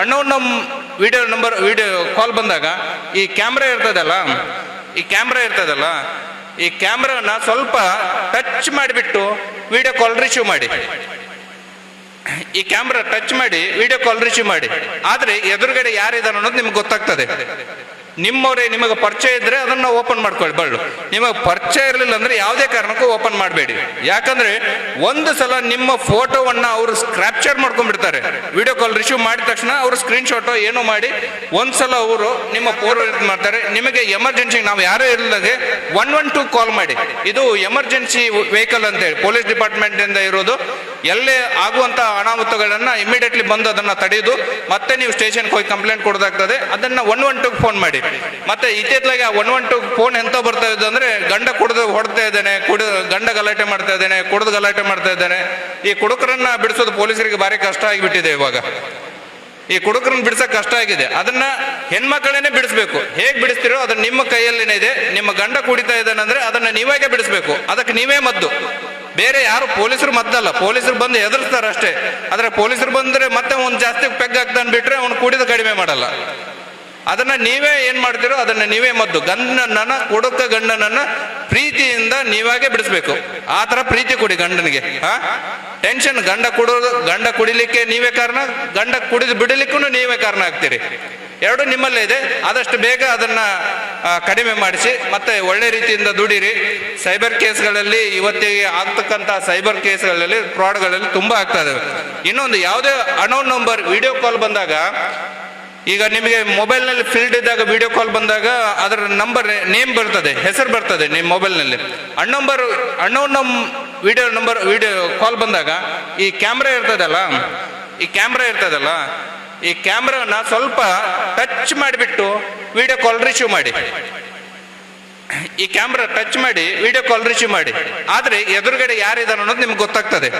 ಅಣ್ಣವ್ನ ನಮ್ಮ video number video call ಬಂದಾಗ, ಈ ಕ್ಯಾಮ್ರಾ ಇರ್ತದಲ್ಲ, ಈ ಕ್ಯಾಮ್ರಾ ಇರ್ತದಲ್ಲ, ಈ ಕ್ಯಾಮ್ರಾನ ಸ್ವಲ್ಪ ಟಚ್ ಮಾಡಿಬಿಟ್ಟು ವಿಡಿಯೋ ಕಾಲ್ ರಿಸೀವ್ ಮಾಡಿ. ಈ ಕ್ಯಾಮ್ರಾ ಟಚ್ ಮಾಡಿ ವಿಡಿಯೋ ಕಾಲ್ ರಿಸೀವ್ ಮಾಡಿ. ಆದರೆ ಎದುರುಗಡೆ ಯಾರಿದಾರೆ ಅನ್ನೋದು ನಿಮ್ಗೆ ಗೊತ್ತಾಗ್ತದೆ. ನಿಮ್ಮವರೇ ನಿಮಗೆ ಪರಿಚಯ ಇದ್ರೆ ಅದನ್ನ ಓಪನ್ ಮಾಡ್ಕೊಳ್ಳಿ, ಬಳ್ಳು. ನಿಮಗೆ ಪರಿಚಯ ಇರಲಿಲ್ಲ ಅಂದ್ರೆ ಯಾವುದೇ ಕಾರಣಕ್ಕೂ ಓಪನ್ ಮಾಡಬೇಡಿ. ಯಾಕಂದ್ರೆ ಒಂದು ಸಲ ನಿಮ್ಮ ಫೋಟೋವನ್ನ ಅವರು ಸ್ಕ್ರಾಪ್ಚರ್ ಮಾಡ್ಕೊಂಡ್ಬಿಡ್ತಾರೆ. ವಿಡಿಯೋ ಕಾಲ್ ರಿಸೀವ್ ಮಾಡಿದ ತಕ್ಷಣ ಅವರು ಸ್ಕ್ರೀನ್ ಶಾಟೋ ಏನೋ ಮಾಡಿ ಒಂದ್ಸಲ ಅವರು ನಿಮ್ಮ ಫೋಟೋ ಮಾಡ್ತಾರೆ. ನಿಮಗೆ ಎಮರ್ಜೆನ್ಸಿ ನಾವು ಯಾರೇ ಇರಲಿಲ್ಲದೆ ಒನ್ ಒನ್ ಟು ಕಾಲ್ ಮಾಡಿ. ಇದು ಎಮರ್ಜೆನ್ಸಿ ವೆಹಿಕಲ್ ಅಂತೇಳಿ ಪೊಲೀಸ್ ಡಿಪಾರ್ಟ್ಮೆಂಟ್ ಇಂದ ಇರೋದು. ಎಲ್ಲೇ ಆಗುವಂತ ಅನಾಹುತಗಳನ್ನ ಇಮಿಡಿಯೇಟ್ಲಿ ಬಂದು ಅದನ್ನ ತಡೆಯುದು ಮತ್ತೆ ನೀವು ಸ್ಟೇಷನ್ಗೆ ಹೋಗಿ ಕಂಪ್ಲೇಂಟ್ ಕೊಡೋದಾಗ್ತದೆ. ಅದನ್ನ ಒನ್ ಒನ್ ಟುಗೆ ಫೋನ್ ಮಾಡಿ. ಮತ್ತೆ ಇತ್ತಿತ್ತಲಾಗೆ ಒನ್ ಒನ್ ಟು ಫೋನ್ ಎಂತ ಬರ್ತಾ ಇದ್ದು ಅಂದ್ರೆ ಗಂಡ ಕುಡಿದು ಹೊಡ್ತಾ ಇದ್ದಾನೆ, ಕುಡಿ, ಗಂಡ ಗಲಾಟೆ ಮಾಡ್ತಾ ಇದ್ದಾನೆ, ಕುಡಿದು ಗಲಾಟೆ ಮಾಡ್ತಾ ಇದ್ದಾನೆ. ಈ ಕುಡುಕರನ್ನ ಬಿಡಿಸೋದು ಪೊಲೀಸರಿಗೆ ಭಾರಿ ಕಷ್ಟ ಆಗಿಬಿಟ್ಟಿದೆ ಇವಾಗ. ಈ ಕುಡುಕರನ್ನ ಬಿಡಿಸೋಕೆ ಕಷ್ಟ ಆಗಿದೆ. ಅದನ್ನ ಹೆಣ್ಮಕ್ಕಳನ್ನೇ ಬಿಡಿಸ್ಬೇಕು. ಹೇಗೆ ಬಿಡಿಸ್ತಿರೋ ಅದನ್ನ ನಿಮ್ಮ ಕೈಯಲ್ಲೇ ಇದೆ. ನಿಮ್ಮ ಗಂಡ ಕುಡಿತಾ ಇದ್ದಾನೆ ಅಂದ್ರೆ ಅದನ್ನ ನೀವಾಗೆ ಬಿಡಿಸ್ಬೇಕು. ಅದಕ್ಕೆ ನೀವೇ ಮದ್ದು. ಬೇರೆ ಯಾರು ಪೊಲೀಸರು ಮದ್ದಲ್ಲ. ಪೊಲೀಸರು ಬಂದು ಎದುರಿಸ್ತಾರೆ ಅಷ್ಟೇ ಆದರೆ ಪೊಲೀಸರು ಬಂದ್ರೆ ಮತ್ತೆ ಒಂದು ಜಾಸ್ತಿ ಪೆಗ್ ಹಾಕ್ತಾನೆ ಬಿಟ್ರೆ ಅವ್ನು ಕುಡಿದು ಕಡಿಮೆ ಮಾಡಲ್ಲ. ಅದನ್ನ ನೀವೇ ಏನು ಮಾಡ್ತೀರೋ ಅದನ್ನ ನೀವೇ ಮದ್ದು. ಗಂಡನನ್ನು, ಕೊಡುಕ ಗಂಡನನ್ನು ಪ್ರೀತಿಯಿಂದ ನೀವಾಗೆ ಬಿಡಿಸ್ಬೇಕು. ಆ ಥರ ಪ್ರೀತಿ ಕೊಡಿ ಗಂಡನಿಗೆ, ಹಾ? ಟೆನ್ಷನ್ ಗಂಡ ಕುಡೋದು ಗಂಡ ಕುಡಿಲಿಕ್ಕೆ ನೀವೇ ಕಾರಣ, ಗಂಡ ಕುಡಿದು ಬಿಡಲಿಕ್ಕೂ ನೀವೇ ಕಾರಣ ಆಗ್ತೀರಿ. ಎರಡು ನಿಮ್ಮಲ್ಲೇ ಇದೆ. ಆದಷ್ಟು ಬೇಗ ಅದನ್ನ ಕಡಿಮೆ ಮಾಡಿಸಿ, ಮತ್ತೆ ಒಳ್ಳೆ ರೀತಿಯಿಂದ ದುಡಿರಿ. ಸೈಬರ್ ಕೇಸ್ಗಳಲ್ಲಿ ಇವತ್ತಿಗೆ ಆಗ್ತಕ್ಕಂಥ ಸೈಬರ್ ಕೇಸ್ಗಳಲ್ಲಿ, ಫ್ರಾಡ್ಗಳಲ್ಲಿ ತುಂಬಾ ಆಗ್ತಾ ಇದ್ದಾವೆ ಇನ್ನೊಂದು ಯಾವುದೇ ಅನೌನ್ ನಂಬರ್ ವಿಡಿಯೋ ಕಾಲ್ ಬಂದಾಗ ಈಗ ನಿಮಗೆ ಮೊಬೈಲ್ನಲ್ಲಿ ಫೀಲ್ಡ್ ಇದ್ದಾಗ ವಿಡಿಯೋ ಕಾಲ್ ಬಂದಾಗ ಅದರ ನಂಬರ್ ನೇಮ್ ಬರ್ತದೆ, ಹೆಸರು ಬರ್ತದೆ ನಿಮ್ಮ ಮೊಬೈಲ್ನಲ್ಲಿ ಅಣ್ಣಂಬರ್ ಅಣ್ಣವ್ ನಮ್ ವಿಡಿಯೋ ನಂಬರ್ ವಿಡಿಯೋ ಕಾಲ್ ಬಂದಾಗ ಈ ಕ್ಯಾಮ್ರಾ ಇರ್ತದಲ್ಲ, ಈ ಕ್ಯಾಮ್ರಾ ಇರ್ತದಲ್ಲ, ಈ ಕ್ಯಾಮ್ರಾನ ಸ್ವಲ್ಪ ಟಚ್ ಮಾಡಿಬಿಟ್ಟು ವಿಡಿಯೋ ಕಾಲ್ ರಿಸೀವ್ ಮಾಡಿ. ಈ ಕ್ಯಾಮ್ರಾ ಟಚ್ ಮಾಡಿ ವಿಡಿಯೋ ಕಾಲ್ ರಿಸೀವ್ ಮಾಡಿ. ಆದರೆ ಎದುರುಗಡೆ ಯಾರಿದ್ದಾರೆ ಅನ್ನೋದು ನಿಮ್ಗೆ ಗೊತ್ತಾಗ್ತದೆ.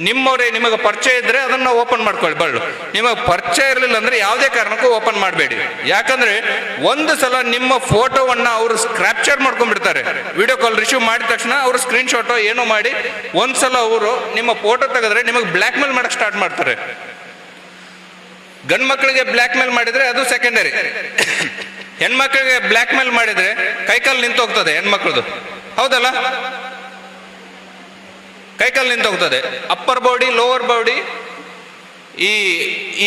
ನಿಮ್ಮವರೇ ನಿಮಗೆ ಪರಿಚಯ ಇದ್ರೆ ಅದನ್ನ ಓಪನ್ ಮಾಡ್ಕೊಳ್ಳಿ ಬಳ್ಳು ನಿಮಗೆ ಪರಿಚಯ ಇರಲಿಲ್ಲ ಅಂದ್ರೆ ಯಾವುದೇ ಕಾರಣಕ್ಕೂ ಓಪನ್ ಮಾಡಬೇಡಿ. ಯಾಕಂದ್ರೆ ಒಂದು ಸಲ ನಿಮ್ಮ ಫೋಟೋವನ್ನ ಅವರು ಸ್ಕ್ರಾಪ್ಚರ್ ಮಾಡ್ಕೊಂಡ್ಬಿಡ್ತಾರೆ. ವಿಡಿಯೋ ಕಾಲ್ ರಿಸೀವ್ ಮಾಡಿದ ತಕ್ಷಣ ಅವರು ಸ್ಕ್ರೀನ್ ಶಾಟೋ ಏನೋ ಮಾಡಿ ಒಂದ್ಸಲ ಅವರು ನಿಮ್ಮ ಫೋಟೋ ತೆಗೆದ್ರೆ ನಿಮಗೆ ಬ್ಲ್ಯಾಕ್ ಮೇಲ್ ಮಾಡಕ್ ಸ್ಟಾರ್ಟ್ ಮಾಡ್ತಾರೆ. ಗಂಡ್ ಮಕ್ಕಳಿಗೆ ಬ್ಲ್ಯಾಕ್ ಮೇಲ್ ಮಾಡಿದ್ರೆ ಅದು ಸೆಕೆಂಡರಿ ಹೆಣ್ಮಕ್ಳಿಗೆ ಬ್ಲ್ಯಾಕ್ ಮೇಲ್ ಮಾಡಿದ್ರೆ ಕೈಕಾಲು ನಿಂತೋಗ್ತದೆ ಹೆಣ್ಮಕ್ಳದು. ಹೌದಲ್ಲ? ಕೈಕಾಲು ನಿಂತ ಹೋಗ್ತದೆ. ಅಪ್ಪರ್ ಬಾಡಿ ಲೋವರ್ ಬಾಡಿ ಈ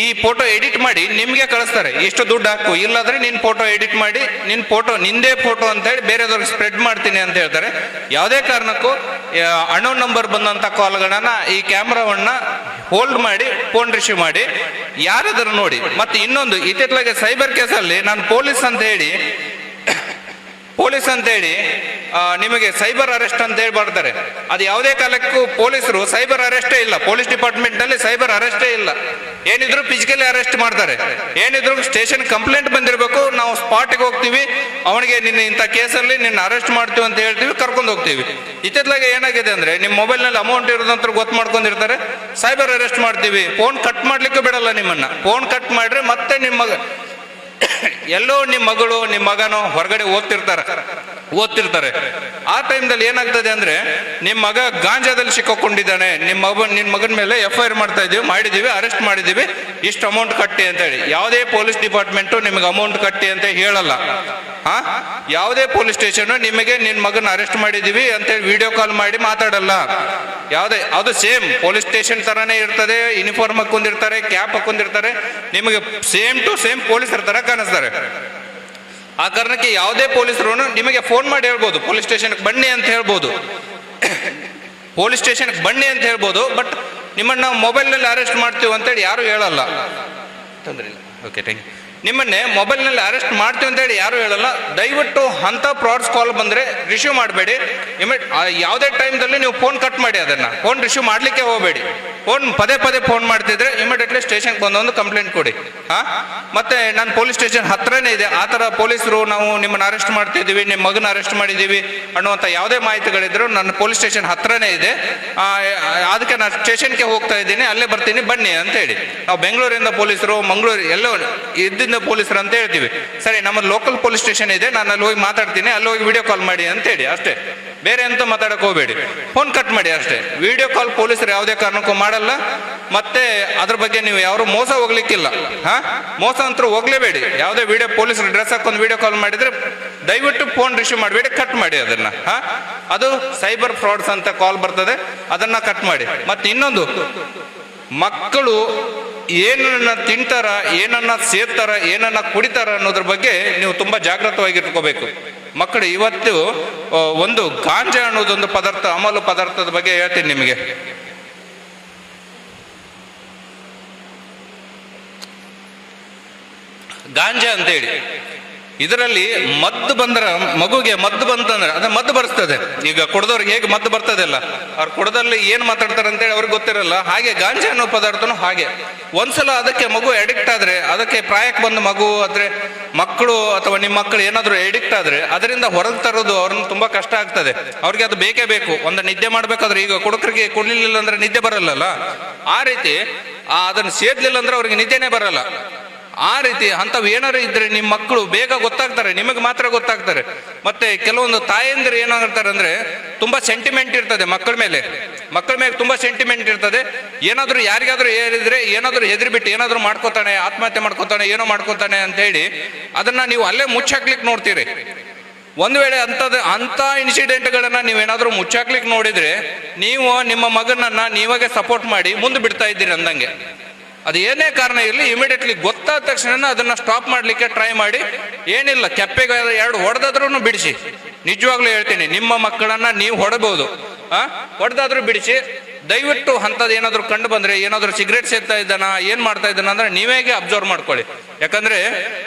ಈ ಫೋಟೋ ಎಡಿಟ್ ಮಾಡಿ ನಿಮಗೆ ಕಳಿಸ್ತಾರೆ. ಎಷ್ಟು ದುಡ್ಡು ಹಾಕು. ಇಲ್ಲಾದ್ರೆ ನಿನ್ ಫೋಟೋ ಎಡಿಟ್ ಮಾಡಿ ನಿನ್ನ ಫೋಟೋ ನಿಂದೇ ಫೋಟೋ ಅಂತ ಹೇಳಿ ಬೇರೆದವ್ರಿಗೆ ಸ್ಪ್ರೆಡ್ ಮಾಡ್ತೀನಿ ಅಂತ ಹೇಳ್ತಾರೆ. ಯಾವುದೇ ಕಾರಣಕ್ಕೂ ಅಣೋ ನಂಬರ್ ಬಂದಂತ ಕಾಲ್ಗಳನ್ನ ಈ ಕ್ಯಾಮ್ರಾವನ್ನ ಹೋಲ್ಡ್ ಮಾಡಿ ಫೋನ್ ರಿಸೀವ್ ಮಾಡಿ ಯಾರಾದರೂ ನೋಡಿ. ಮತ್ತೆ ಇನ್ನೊಂದು ಇತ್ತಿತ್ತಲಾಗೆ ಸೈಬರ್ ಕೇಸಲ್ಲಿ ನಾನು ಪೊಲೀಸ್ ಅಂತ ಹೇಳಿ ಪೊಲೀಸ್ ಅಂತೇಳಿ ಆ, ನಿಮಗೆ ಸೈಬರ್ ಅರೆಸ್ಟ್ ಅಂತ ಹೇಳಿ ಮಾಡ್ತಾರೆ ಅದು ಯಾವುದೇ ಕಾಲಕ್ಕೂ ಪೊಲೀಸರು ಸೈಬರ್ ಅರೆಸ್ಟೇ ಇಲ್ಲ. ಪೊಲೀಸ್ ಡಿಪಾರ್ಟ್ಮೆಂಟ್ನಲ್ಲಿ ಸೈಬರ್ ಅರೆಸ್ಟೇ ಇಲ್ಲ. ಏನಿದ್ರು ಫಿಸಿಕಲಿ ಅರೆಸ್ಟ್ ಮಾಡ್ತಾರೆ. ಏನಿದ್ರು ಸ್ಟೇಷನ್ ಕಂಪ್ಲೇಂಟ್ ಬಂದಿರಬೇಕು. ನಾವು ಸ್ಪಾಟ್ಗೆ ಹೋಗ್ತೀವಿ. ಅವನಿಗೆ ನಿನ್ನ ಇಂಥ ಕೇಸಲ್ಲಿ ನಿನ್ನ ಅರೆಸ್ಟ್ ಮಾಡ್ತೀವಿ ಅಂತ ಹೇಳ್ತೀವಿ. ಕರ್ಕೊಂಡು ಹೋಗ್ತೀವಿ. ಇತ್ತಿತ್ತಲಾಗೆ ಏನಾಗಿದೆ ಅಂದ್ರೆ ನಿಮ್ಮ ಮೊಬೈಲ್ನಲ್ಲಿ ಅಮೌಂಟ್ ಇರೋದಂತ ಗೊತ್ತು ಮಾಡ್ಕೊಂಡಿರ್ತಾರೆ. ಸೈಬರ್ ಅರೆಸ್ಟ್ ಮಾಡ್ತೀವಿ. ಫೋನ್ ಕಟ್ ಮಾಡ್ಲಿಕ್ಕೆ ಬಿಡಲ್ಲ ನಿಮ್ಮನ್ನ. ಫೋನ್ ಕಟ್ ಮಾಡಿದ್ರೆ ಮತ್ತೆ ನಿಮ್ಮ ಎಲ್ಲೋ ನಿಮ್ಮ ಮಗಳು, ನಿಮ್ಮ ಮಗನೋ ಹೊರಗಡೆ ಓದ್ತಿರ್ತಾರೆ ಓದ್ತಿರ್ತಾರೆ. ಆ ಟೈಮ್ದಲ್ಲಿ ಏನಾಗ್ತದೆ ಅಂದ್ರೆ ನಿಮ್ಮ ಮಗ ಗಾಂಜಾದಲ್ಲಿ ಸಿಕ್ಕೊಂಡಿದ್ದಾನೆ ನಿಮ್ಮ ಮಗ ನಿನ್ನ ಮಗನ ಮೇಲೆ ಎಫ್ ಐ ಆರ್ ಮಾಡ್ತಾ ಇದೀವಿ, ಮಾಡಿದೀವಿ ಅರೆಸ್ಟ್ ಮಾಡಿದೀವಿ, ಇಷ್ಟು ಅಮೌಂಟ್ ಕಟ್ಟಿ ಅಂತ ಹೇಳಿ. ಯಾವುದೇ ಪೊಲೀಸ್ ಡಿಪಾರ್ಟ್ಮೆಂಟು ನಿಮಗೆ ಅಮೌಂಟ್ ಕಟ್ಟಿ ಅಂತ ಹೇಳಲ್ಲ. ಹಾ ಯಾವುದೇ ಪೊಲೀಸ್ ಸ್ಟೇಷನ್ ನಿಮಗೆ ನಿನ್ನ ಮಗನ ಅರೆಸ್ಟ್ ಮಾಡಿದೀವಿ ಅಂತೇಳಿ ವಿಡಿಯೋ ಕಾಲ್ ಮಾಡಿ ಮಾತಾಡಲ್ಲ. ಯಾವುದೇ, ಅದು ಸೇಮ್ ಪೊಲೀಸ್ ಸ್ಟೇಷನ್ ತರಾನೇ ಇರ್ತದೆ ಯೂನಿಫಾರ್ಮ್ ಹಾಕೊಂಡಿರ್ತಾರೆ ಕ್ಯಾಪ್ ಹಾಕೊಂಡಿರ್ತಾರೆ ನಿಮಗೆ ಸೇಮ್ ಟು ಸೇಮ್ ಪೊಲೀಸರ ತರ ಕಾಣಿಸ್ತಾರೆ. ಆ ಕಾರಣಕ್ಕೆ ಯಾವುದೇ ಪೊಲೀಸರು ನಿಮಗೆ ಫೋನ್ ಮಾಡಿ ಹೇಳ್ಬೋದು, ಪೊಲೀಸ್ ಸ್ಟೇಷನ್ಗೆ ಬನ್ನಿ ಅಂತ ಹೇಳ್ಬೋದು. ಪೊಲೀಸ್ ಸ್ಟೇಷನ್ಗೆ ಬನ್ನಿ ಅಂತ ಹೇಳ್ಬೋದು, ಬಟ್ ನಿಮ್ಮನ್ನು ನಾವು ಮೊಬೈಲ್ನಲ್ಲಿ ಅರೆಸ್ಟ್ ಮಾಡ್ತೀವಿ ಅಂತೇಳಿ ಯಾರು ಹೇಳಲ್ಲ. ತೊಂದರೆ ಇಲ್ಲ. ಓಕೆ ಥ್ಯಾಂಕ್ ಯು ನಿಮ್ಮನ್ನೇ ಮೊಬೈಲ್ನಲ್ಲಿ ಅರೆಸ್ಟ್ ಮಾಡ್ತೀವಿ ಅಂತೇಳಿ ಯಾರು ಹೇಳಲ್ಲ, ದಯವಿಟ್ಟು ಅಂಥ ಫ್ರಾಡ್ಸ್ ಕಾಲ್ ಬಂದರೆ ರಿಶೀವ್ ಮಾಡಬೇಡಿ. ಇಮಿಟ್ ಯಾವುದೇ ಟೈಮ್ದಲ್ಲಿ ನೀವು ಫೋನ್ ಕಟ್ ಮಾಡಿ ಅದನ್ನು. ಫೋನ್ ರಿಶೀವ್ ಮಾಡಲಿಕ್ಕೆ ಹೋಗಬೇಡಿ. ಫೋನ್ ಪದೇ ಪದೇ ಫೋನ್ ಮಾಡ್ತಿದ್ರೆ ಇಮಿಡಿಯೇಟ್ಲಿ ಸ್ಟೇಷನ್ಗೆ ಬಂದೊಂದು ಕಂಪ್ಲೇಂಟ್ ಕೊಡಿ. ಹಾಂ? ಮತ್ತು ನಾನು ಪೊಲೀಸ್ ಸ್ಟೇಷನ್ ಹತ್ರನೇ ಇದೆ. ಆ ಥರ ಪೊಲೀಸರು ನಾವು ನಿಮ್ಮನ್ನು ಅರೆಸ್ಟ್ ಮಾಡ್ತಿದ್ದೀವಿ ನಿಮ್ಮ ಮಗನ ಅರೆಸ್ಟ್ ಮಾಡಿದ್ದೀವಿ ಅನ್ನುವಂಥ ಯಾವುದೇ ಮಾಹಿತಿಗಳಿದ್ರು ನನ್ನ ಪೊಲೀಸ್ ಸ್ಟೇಷನ್ ಹತ್ರನೇ ಇದೆ. ಅದಕ್ಕೆ ನಾನು ಸ್ಟೇಷನ್ಗೆ ಹೋಗ್ತಾ ಇದ್ದೀನಿ, ಅಲ್ಲೇ ಬರ್ತೀನಿ, ಬನ್ನಿ ಅಂತ ಹೇಳಿ. ನಾವು ಬೆಂಗಳೂರಿಂದ ಪೊಲೀಸರು, ಮಂಗಳೂರು ಎಲ್ಲೋ ಇದ್ದ ಇಲ್ಲಿಂದ ಪೊಲೀಸರು ಅಂತ ಹೇಳ್ತೀವಿ. ಸರಿ ನಮ್ಮ ಲೋಕಲ್ ಪೊಲೀಸ್ ಸ್ಟೇಷನ್ ಇದೆ, ನಾನು ಅಲ್ಲಿ ಹೋಗಿ ಮಾತಾಡ್ತೀನಿ, ಅಲ್ಲಿ ಹೋಗಿ ವಿಡಿಯೋ ಕಾಲ್ ಮಾಡಿ ಅಂತ ಹೇಳಿ, ಅಷ್ಟೇ. ಬೇರೆ ಎಂತ ಮಾತಾಡಕ್ಕೆ ಹೋಗಬೇಡಿ. ಫೋನ್ ಕಟ್ ಮಾಡಿ ಅಷ್ಟೇ. ವಿಡಿಯೋ ಕಾಲ್ ಪೊಲೀಸರು ಯಾವುದೇ ಕಾರಣಕ್ಕೂ ಮಾಡಲ್ಲ. ಮತ್ತೆ ಅದ್ರ ಬಗ್ಗೆ ನೀವು ಯಾರು ಮೋಸ ಹೋಗ್ಲಿಕ್ಕಿಲ್ಲ. ಹಾ? ಮೋಸ ಅಂತೂ ಹೋಗ್ಲೇಬೇಡಿ. ಯಾವುದೇ ವಿಡಿಯೋ ಪೊಲೀಸರು ಡ್ರೆಸ್ ಹಾಕೊಂಡು ವಿಡಿಯೋ ಕಾಲ್ ಮಾಡಿದ್ರೆ ದಯವಿಟ್ಟು ಫೋನ್ ರಿಸೀವ್ ಮಾಡಬೇಡಿ ಕಟ್ ಮಾಡಿ ಅದನ್ನ. ಹಾ? ಅದು ಸೈಬರ್ ಫ್ರಾಡ್ಸ್ ಅಂತ ಕಾಲ್ ಬರ್ತದೆ, ಅದನ್ನ ಕಟ್ ಮಾಡಿ. ಮತ್ತೆ ಇನ್ನೊಂದು, ಮಕ್ಕಳು ಏನನ್ನ ತಿಂತಾರ, ಏನನ್ನ ಸೇರ್ತಾರ, ಏನನ್ನ ಕುಡಿತಾರ ಅನ್ನೋದ್ರ ಬಗ್ಗೆ ನೀವು ತುಂಬಾ ಜಾಗೃತವಾಗಿಟ್ಕೋಬೇಕು ಮಕ್ಕಳು, ಇವತ್ತು ಒಂದು ಗಾಂಜಾ ಅನ್ನೋದೊಂದು ಪದಾರ್ಥ, ಅಮಲು ಪದಾರ್ಥದ ಬಗ್ಗೆ ಹೇಳ್ತೀನಿ ನಿಮಗೆ. ಗಾಂಜಾ ಅಂತೇಳಿ. ಇದರಲ್ಲಿ ಮದ್ದು ಬಂದ್ರ ಮಗುಗೆ ಮದ್ದು ಬಂತಂದ್ರೆ ಅದ ಮದ್ದು ಬರ್ತದೆ ಈಗ ಕುಡ್ದವ್ರಿಗೆ ಹೇಗೆ ಮದ್ದು ಬರ್ತದೆ ಅಲ್ಲ? ಅವ್ರು ಕುಡದಲ್ಲಿ ಏನು ಮಾತಾಡ್ತಾರೆ ಅಂತೇಳಿ ಅವ್ರಿಗೆ ಗೊತ್ತಿರಲ್ಲ. ಹಾಗೆ ಗಾಂಜಾ ಅನ್ನೋ ಪದಾರ್ಥನೂ ಹಾಗೆ. ಒಂದ್ಸಲ ಅದಕ್ಕೆ ಮಗು ಎಡಿಕ್ಟ್ ಆದ್ರೆ, ಅದಕ್ಕೆ ಪ್ರಾಯಕ್ಕೆ ಬಂದ ಮಗು, ಆದ್ರೆ ಮಕ್ಕಳು ಅಥವಾ ನಿಮ್ಮ ಮಕ್ಕಳು ಏನಾದರೂ ಎಡಿಕ್ಟ್ ಆದ್ರೆ, ಅದರಿಂದ ಹೊರಗೆ ತರೋದು ಅವ್ರನ್ನ ತುಂಬಾ ಕಷ್ಟ ಆಗ್ತದೆ. ಅವ್ರಿಗೆ ಅದು ಬೇಕೇ ಬೇಕು. ಒಂದು ನಿದ್ದೆ ಮಾಡ್ಬೇಕಾದ್ರೆ ಈಗ ಕುಡುಕರಿಗೆ ಕುಡ್ಲಿಲ್ಲ ಅಂದ್ರೆ ನಿದ್ದೆ ಬರಲ್ಲಲ್ಲ? ಆ ರೀತಿ ಅದನ್ನು ಸೇದ್ಲಿಲ್ಲ ಅಂದ್ರೆ ಅವ್ರಿಗೆ ನಿದ್ದೆನೇ ಬರಲ್ಲ. ಆ ರೀತಿ ಅಂಥವು ಏನಾರು ಇದ್ರೆ ನಿಮ್ಮ ಮಕ್ಕಳು ಬೇಗ ಗೊತ್ತಾಗ್ತಾರೆ, ನಿಮಗೆ ಮಾತ್ರ ಗೊತ್ತಾಗ್ತಾರೆ. ಮತ್ತೆ ಕೆಲವೊಂದು ತಾಯಂದಿರು ಏನಾಗಿರ್ತಾರೆ ಅಂದ್ರೆ ತುಂಬಾ ಸೆಂಟಿಮೆಂಟ್ ಇರ್ತದೆ ಮಕ್ಕಳ ಮೇಲೆ. ಮಕ್ಕಳ ಮೇಲೆ ತುಂಬಾ ಸೆಂಟಿಮೆಂಟ್ ಇರ್ತದೆ. ಏನಾದ್ರೂ ಯಾರಿಗಾದ್ರೂ ಹೇಳಿದ್ರೆ, ಏನಾದ್ರೂ ಹೆದರ್ಬಿಟ್ಟು ಏನಾದರೂ ಮಾಡ್ಕೋತಾನೆ, ಆತ್ಮಹತ್ಯೆ ಮಾಡ್ಕೋತಾನೆ, ಏನೋ ಮಾಡ್ಕೋತಾನೆ ಅಂತ ಹೇಳಿ ಅದನ್ನ ನೀವು ಅಲ್ಲೇ ಮುಚ್ಚಾಕ್ಲಿಕ್ಕೆ ನೋಡ್ತೀರಿ. ಒಂದು ವೇಳೆ ಅಂಥದ್ದು ಅಂಥ ಇನ್ಸಿಡೆಂಟ್ಗಳನ್ನ ನೀವೇನಾದರೂ ಮುಚ್ಚಾಕ್ಲಿಕ್ಕೆ ನೋಡಿದ್ರೆ, ನೀವು ನಿಮ್ಮ ಮಗನನ್ನ ನೀವಾಗೆ ಸಪೋರ್ಟ್ ಮಾಡಿ ಮುಂದೆ ಬಿಡ್ತಾ ಇದ್ದೀರಿ ಅಂದಂಗೆ. ಅದು ಏನೇ ಕಾರಣ ಇರಲಿ ಇಮಿಡಿಯೇಟ್ಲಿ ಗೊತ್ತಾದ ತಕ್ಷಣ ಅದನ್ನು ಸ್ಟಾಪ್ ಮಾಡಲಿಕ್ಕೆ ಟ್ರೈ ಮಾಡಿ. ಏನಿಲ್ಲ ಕೆಪ್ಪೆಗೆ ಎರಡು ಹೊಡೆದಾದ್ರೂ ಬಿಡಿಸಿ. ನಿಜವಾಗ್ಲೂ ಹೇಳ್ತೀನಿ, ನಿಮ್ಮ ಮಕ್ಕಳನ್ನ ನೀವು ಹೊಡಬಹುದು ಆ? ಹೊಡೆದಾದ್ರೂ ಬಿಡಿಸಿ. ದಯವಿಟ್ಟು ಅಂಥದ್ದು ಏನಾದರೂ ಕಂಡು ಬಂದರೆ, ಏನಾದರೂ ಸಿಗರೇಟ್ ಸೇರ್ತಾ ಇದ್ದಾನ, ಏನು ಮಾಡ್ತಾ ಇದ್ದಾನ ಅಂದರೆ ನೀವೇಗೆ ಅಬ್ಸರ್ವ್ ಮಾಡ್ಕೊಳ್ಳಿ. ಯಾಕಂದರೆ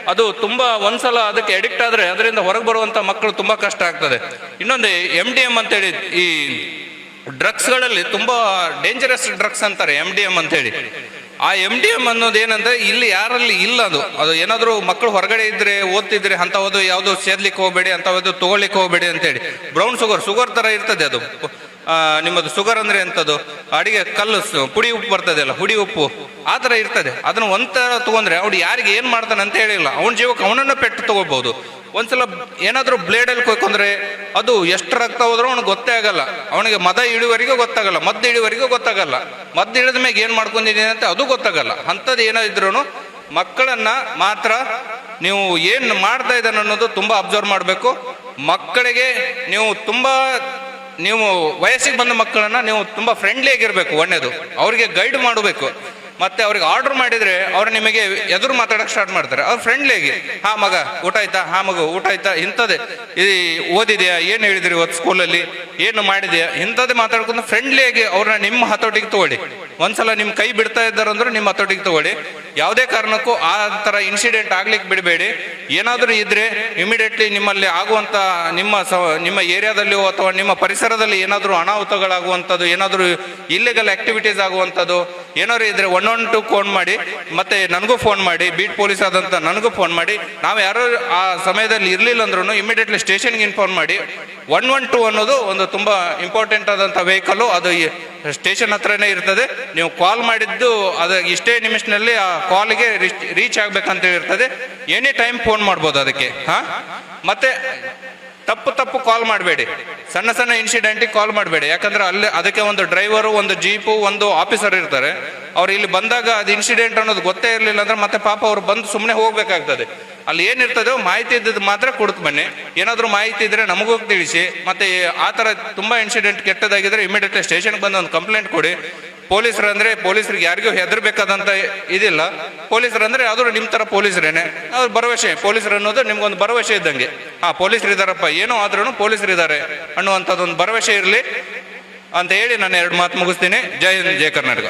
ಅದು ತುಂಬಾ ಒಂದ್ಸಲ ಅದಕ್ಕೆ ಅಡಿಕ್ಟ್ ಆದರೆ ಅದರಿಂದ ಹೊರಗೆ ಬರುವಂಥ ಮಕ್ಕಳು ತುಂಬ ಕಷ್ಟ ಆಗ್ತದೆ. ಇನ್ನೊಂದು ಎಂ ಡಿ ಎಂ ಅಂತೇಳಿ ಈ ಡ್ರಗ್ಸ್ಗಳಲ್ಲಿ ತುಂಬ ಡೇಂಜರಸ್ ಡ್ರಗ್ಸ್ ಅಂತಾರೆ ಎಂ ಡಿ ಎಂ ಅಂತೇಳಿ ಆ ಎಂ ಡಿ ಎಂ ಅನ್ನೋದು ಏನಂದ್ರೆ ಇಲ್ಲಿ ಯಾರಲ್ಲಿ ಇಲ್ಲ ಅದು. ಅದು ಏನಾದರೂ ಮಕ್ಕಳು ಹೊರಗಡೆ ಇದ್ರೆ ಓದ್ತಿದ್ರೆ ಅಂಥದ್ದು ಯಾವುದು ಸೇರ್ಲಿಕ್ಕೆ ಹೋಗಬೇಡಿ ಅಂಥದ್ದು ತಗೊಳ್ಲಿಕ್ಕೆ ಹೋಗಬೇಡಿ ಅಂತೇಳಿ. ಬ್ರೌನ್ ಶುಗರ್ ಶುಗರ್ ತರ ಇರ್ತದೆ ಅದು. ನಿಮ್ಮದು ಶುಗರ್ ಅಂದ್ರೆ ಎಂಥದ್ದು ಅಡಿಗೆ ಕಲ್ಲು ಪುಡಿ ಉಪ್ಪು ಬರ್ತದೆ ಅಲ್ಲ ಹುಡಿ ಉಪ್ಪು. ಆ ಥರ ಇರ್ತದೆ. ಅದನ್ನ ಒಂಥರ ತಗೊಂಡ್ರೆ ಅವ್ನು ಯಾರಿಗೆ ಏನು ಮಾಡ್ತಾನೆ ಅಂತ ಹೇಳಿಲ್ಲ. ಅವನ ಜೀವಕ್ಕೆ ಅವನನ್ನು ಪೆಟ್ಟು ತಗೋಬಹುದು ಒಂದ್ಸಲ ಏನಾದರೂ ಬ್ಲೇಡಲ್ಲಿ ಕೊಯ್ಕೊಂಡ್ರೆ ಅದು ಎಷ್ಟು ರಕ್ತ ಹೋದ್ರೂ ಅವ್ನಿಗೆ ಗೊತ್ತೇ ಆಗಲ್ಲ. ಅವನಿಗೆ ಮದ ಇಳುವರಿಗೂ ಗೊತ್ತಾಗಲ್ಲ, ಮದ್ದು ಇಳುವರಿಗೂ ಗೊತ್ತಾಗಲ್ಲ. ಮದ್ದು ಇಳಿದ ಮೇಲೆ ಏನು ಮಾಡ್ಕೊಂಡಿದ್ದೀನಿ ಅಂತ ಅದು ಗೊತ್ತಾಗಲ್ಲ. ಅಂಥದ್ದು ಏನಾದ್ರು ಮಕ್ಕಳನ್ನ ಮಾತ್ರ ನೀವು ಏನು ಮಾಡ್ತಾ ಇದ್ದಾನೆ ಅನ್ನೋದು ತುಂಬಾ ಅಬ್ಸರ್ವ್ ಮಾಡಬೇಕು. ಮಕ್ಕಳಿಗೆ ನೀವು ತುಂಬಾ, ನೀವು ವಯಸ್ಸಿಗೆ ಬಂದ ಮಕ್ಕಳನ್ನ ನೀವು ತುಂಬಾ ಫ್ರೆಂಡ್ಲಿ ಆಗಿರ್ಬೇಕು, ಒಳ್ಳೇದು. ಅವರಿಗೆ ಗೈಡ್ ಮಾಡಬೇಕು. ಮತ್ತೆ ಅವ್ರಿಗೆ ಆರ್ಡರ್ ಮಾಡಿದ್ರೆ ಅವ್ರು ನಿಮಗೆ ಎದುರು ಮಾತಾಡಕ್ ಸ್ಟಾರ್ಟ್ ಮಾಡ್ತಾರೆ. ಅವ್ರು ಫ್ರೆಂಡ್ಲಿ ಆಗಿ, ಹಾ ಮಗ, ಊಟ ಆಯ್ತಾ? ಹಾ ಮಗು, ಊಟ ಆಯ್ತಾ? ಇಂಥದ್ದೇ. ಈ ಓದಿದ್ಯಾ? ಏನು ಹೇಳಿದ್ರಿ ಇವತ್ತು ಸ್ಕೂಲಲ್ಲಿ ಏನು ಮಾಡಿದ್ಯಾ? ಇಂಥದ್ದೇ ಮಾತಾಡ್ಕೊಂಡು ಫ್ರೆಂಡ್ಲಿ ಆಗಿ ಅವ್ರನ್ನ ನಿಮ್ಮ ಹತೋಟಿಗೆ ತಗೊಳ್ಳಿ. ಒಂದ್ಸಲ ನಿಮ್ಮ ಕೈ ಬಿಡ್ತಾ ಇದ್ದಾರೆ ಅಂದ್ರೆ ನಿಮ್ಮ ಹತೋಟಿಗೆ ತಗೊಳ್ಳಿ. ಯಾವುದೇ ಕಾರಣಕ್ಕೂ ಆ ಥರ ಇನ್ಸಿಡೆಂಟ್ ಆಗ್ಲಿಕ್ಕೆ ಬಿಡಬೇಡಿ. ಏನಾದರೂ ಇದ್ರೆ ಇಮಿಡಿಯೇಟ್ಲಿ ನಿಮ್ಮಲ್ಲಿ ಆಗುವಂತ ನಿಮ್ಮ ಸ, ನಿಮ್ಮ ಏರಿಯಾದಲ್ಲಿ ಅಥವಾ ನಿಮ್ಮ ಪರಿಸರದಲ್ಲಿ ಏನಾದರೂ ಅನಾಹುತಗಳಾಗುವಂಥದ್ದು, ಏನಾದರೂ ಇಲ್ಲಿಗಲ್ ಆಕ್ಟಿವಿಟೀಸ್ ಆಗುವಂಥದ್ದು, ಏನಾದ್ರು ಇದ್ರೆ ಒನ್ ಒನ್ ಟು ಫೋನ್ ಮಾಡಿ, ಮತ್ತೆ ನನಗೂ ಫೋನ್ ಮಾಡಿ, ಬೀಟ್ ಪೊಲೀಸ್ ಆದಂತ ನನಗೂ ಫೋನ್ ಮಾಡಿ. ನಾವು ಯಾರೋ ಆ ಸಮಯದಲ್ಲಿ ಇರಲಿಲ್ಲ ಅಂದ್ರೂ ಇಮಿಡಿಯೇಟ್ಲಿ ಸ್ಟೇಷನ್ಗೆ ಇನ್ಫಾರ್ಮ್ ಮಾಡಿ. ಒನ್ ಒನ್ ಟು ಅನ್ನೋದು ಒಂದು ತುಂಬಾ ಇಂಪಾರ್ಟೆಂಟ್ ಆದಂಥ ವೆಹಿಕಲ್ಲು ಅದು ಸ್ಟೇಷನ್ ಹತ್ರನೇ ಇರ್ತದೆ. ನೀವು ಕಾಲ್ ಮಾಡಿದ್ದು ಅದು ಇಷ್ಟೇ ನಿಮಿಷನಲ್ಲಿ ಆ ಕಾಲ್ಗೆ ರೀಚ್ ಆಗ್ಬೇಕಂತ ಇರ್ತದೆ ಎನಿ ಟೈಮ್ ಫೋನ್ ಮಾಡ್ಬೋದು ಅದಕ್ಕೆ, ಹಾ? ಮತ್ತೆ ತಪ್ಪು ತಪ್ಪು ಕಾಲ್ ಮಾಡಬೇಡಿ. ಸಣ್ಣ ಸಣ್ಣ ಇನ್ಸಿಡೆಂಟಿಗೆ ಕಾಲ್ ಮಾಡಬೇಡಿ. ಯಾಕಂದ್ರೆ ಅಲ್ಲಿ ಅದಕ್ಕೆ ಒಂದು ಡ್ರೈವರು ಒಂದು ಜೀಪು ಒಂದು ಆಫೀಸರ್ ಇರ್ತಾರೆ. ಅವ್ರು ಇಲ್ಲಿ ಬಂದಾಗ ಅದು ಇನ್ಸಿಡೆಂಟ್ ಅನ್ನೋದು ಗೊತ್ತೇ ಇರಲಿಲ್ಲ ಅಂದ್ರೆ ಮತ್ತೆ ಪಾಪ ಅವ್ರು ಬಂದು ಸುಮ್ಮನೆ ಹೋಗ್ಬೇಕಾಗ್ತದೆ. ಅಲ್ಲಿ ಏನಿರ್ತದೋ ಮಾಹಿತಿ ಇದ್ದದ್ದು ಮಾತ್ರ ಕೊಡ್ತು ಬನ್ನಿ. ಏನಾದರೂ ಮಾಹಿತಿ ಇದ್ರೆ ನಮಗೂ ತಿಳಿಸಿ. ಮತ್ತೆ ಆ ಥರ ತುಂಬಾ ಇನ್ಸಿಡೆಂಟ್ ಕೆಟ್ಟದಾಗಿದ್ರೆ ಇಮಿಡಿಯೇಟ್ಲಿ ಸ್ಟೇಷನ್ಗೆ ಬಂದು ಒಂದು ಕಂಪ್ಲೇಂಟ್ ಕೊಡಿ. ಪೊಲೀಸರು ಅಂದ್ರೆ ಪೊಲೀಸರಿಗೆ ಯಾರಿಗೂ ಹೆದರ್ಬೇಕಾದಂತ ಇದಿಲ್ಲ. ಪೊಲೀಸರು ಅಂದ್ರೆ ಆದರೂ ನಿಮ್ ತರ ಪೊಲೀಸರೇನೆ. ಅದ್ರ ಭರವಸೆ, ಪೊಲೀಸರು ಅನ್ನೋದು ನಿಮ್ಗೊಂದು ಭರವಸೆ ಇದ್ದಂಗೆ. ಆ ಪೊಲೀಸರು ಇದಾರಪ್ಪ ಏನೋ ಆದ್ರೂ ಪೊಲೀಸರು ಇದ್ದಾರೆ ಅನ್ನುವಂಥದ್ದೊಂದು ಭರವಸೆ ಇರಲಿ ಅಂತ ಹೇಳಿ ನಾನು ಎರಡು ಮಾತು ಮುಗಿಸ್ತೀನಿ. ಜೈ ಹಿಂದ್, ಜೈ ಕರ್ನಾಟಕ.